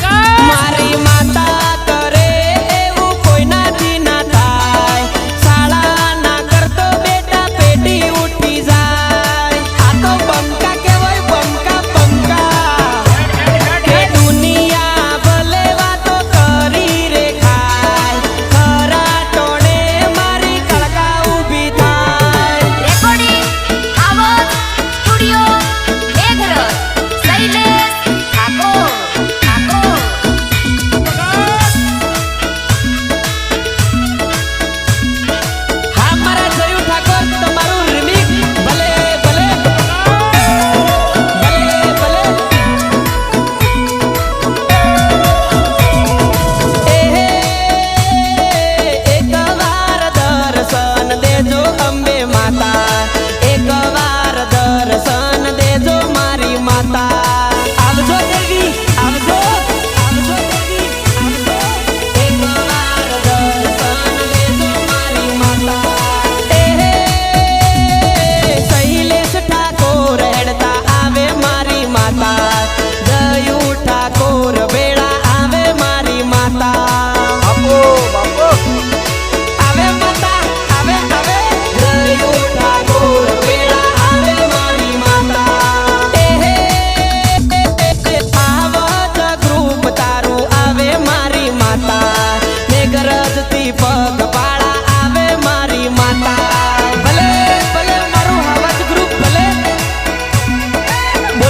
મારી મા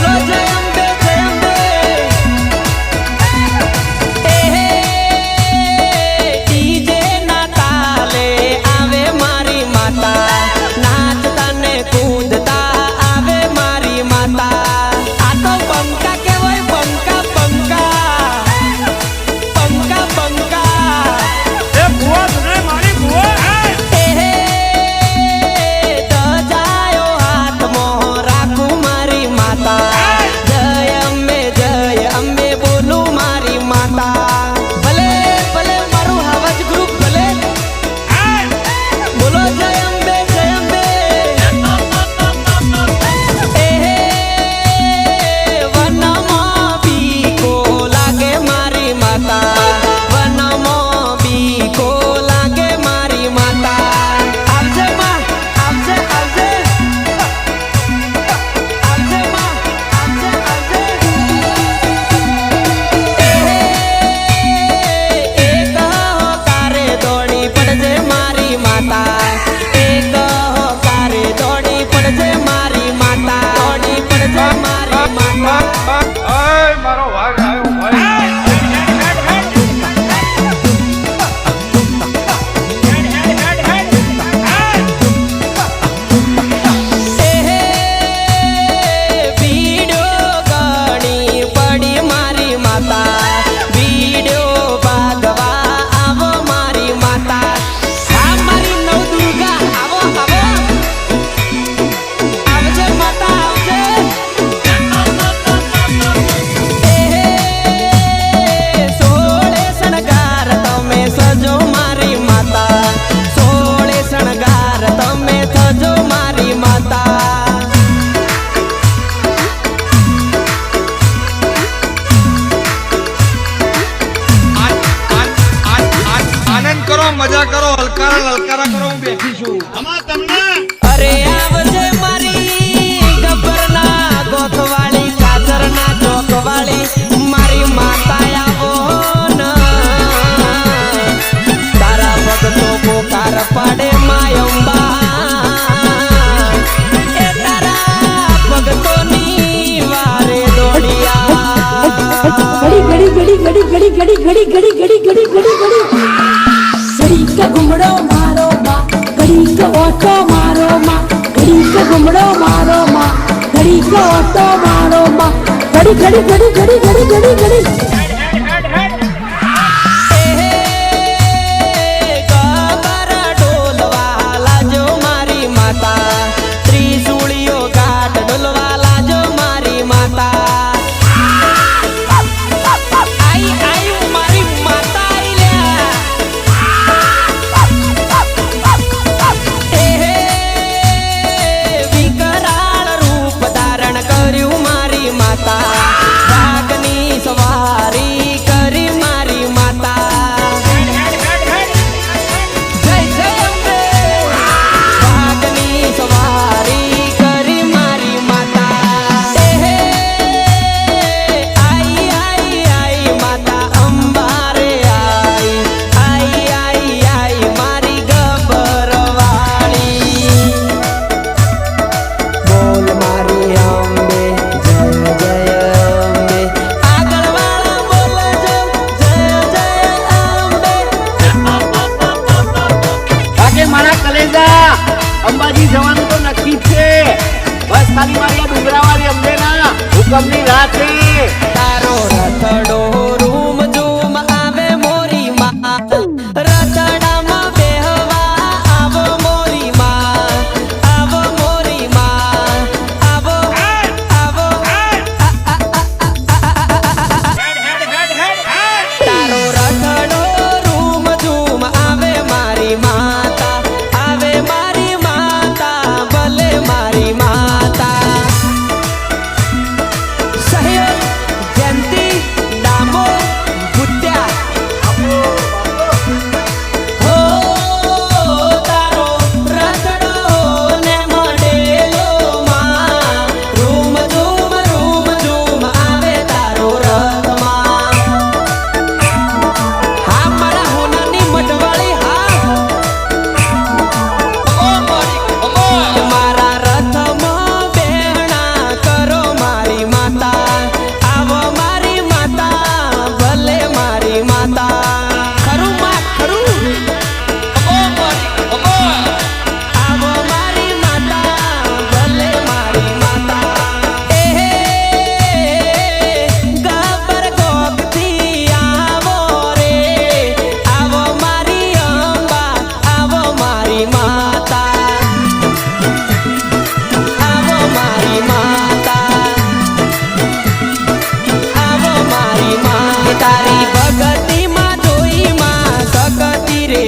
Roger. કરા કરો હું બેઠી છું અમાર તમને અરે આવજે મારી ગબ્બર ના ગોથવાળી કાતર ના ચોકવાળી મારી માતા આવો ન તારા ભક્તો પોકાર પાડે માય અંબા એ તારા ભક્તો ની વારે દોડિયા ઘડી ઘડી ઘડી ઘડી ઘડી ઘડી ઘડી ઘડી ઘડી ઘડી ઘડી ઘડી ઘડી ઘડી ઘડી ઘડી ઘડી ઘડી ઘડીક ઓટો મારો માં. ઘડીક ગુમડો મારો માં. ઘડીક ઓટો મારો માં. ઘડી ઘડી ઘડી ઘડી ઘડી ઘડી ઘડી. ખાલી મારી ડુંગરાવાળી અંબેના હુકમની રાહ છે. ભગતી માં જોઈ માં સકતી રે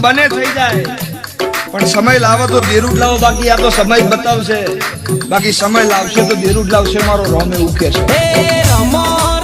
બને થઈ જાય. પણ સમય લાવો તો દેરું લાવો, બાકી આ તો સમય બતાવશે. બાકી સમય લાવશે તો દેરું લાવશે, મારો રોમે ઉકે છે. હે રમો.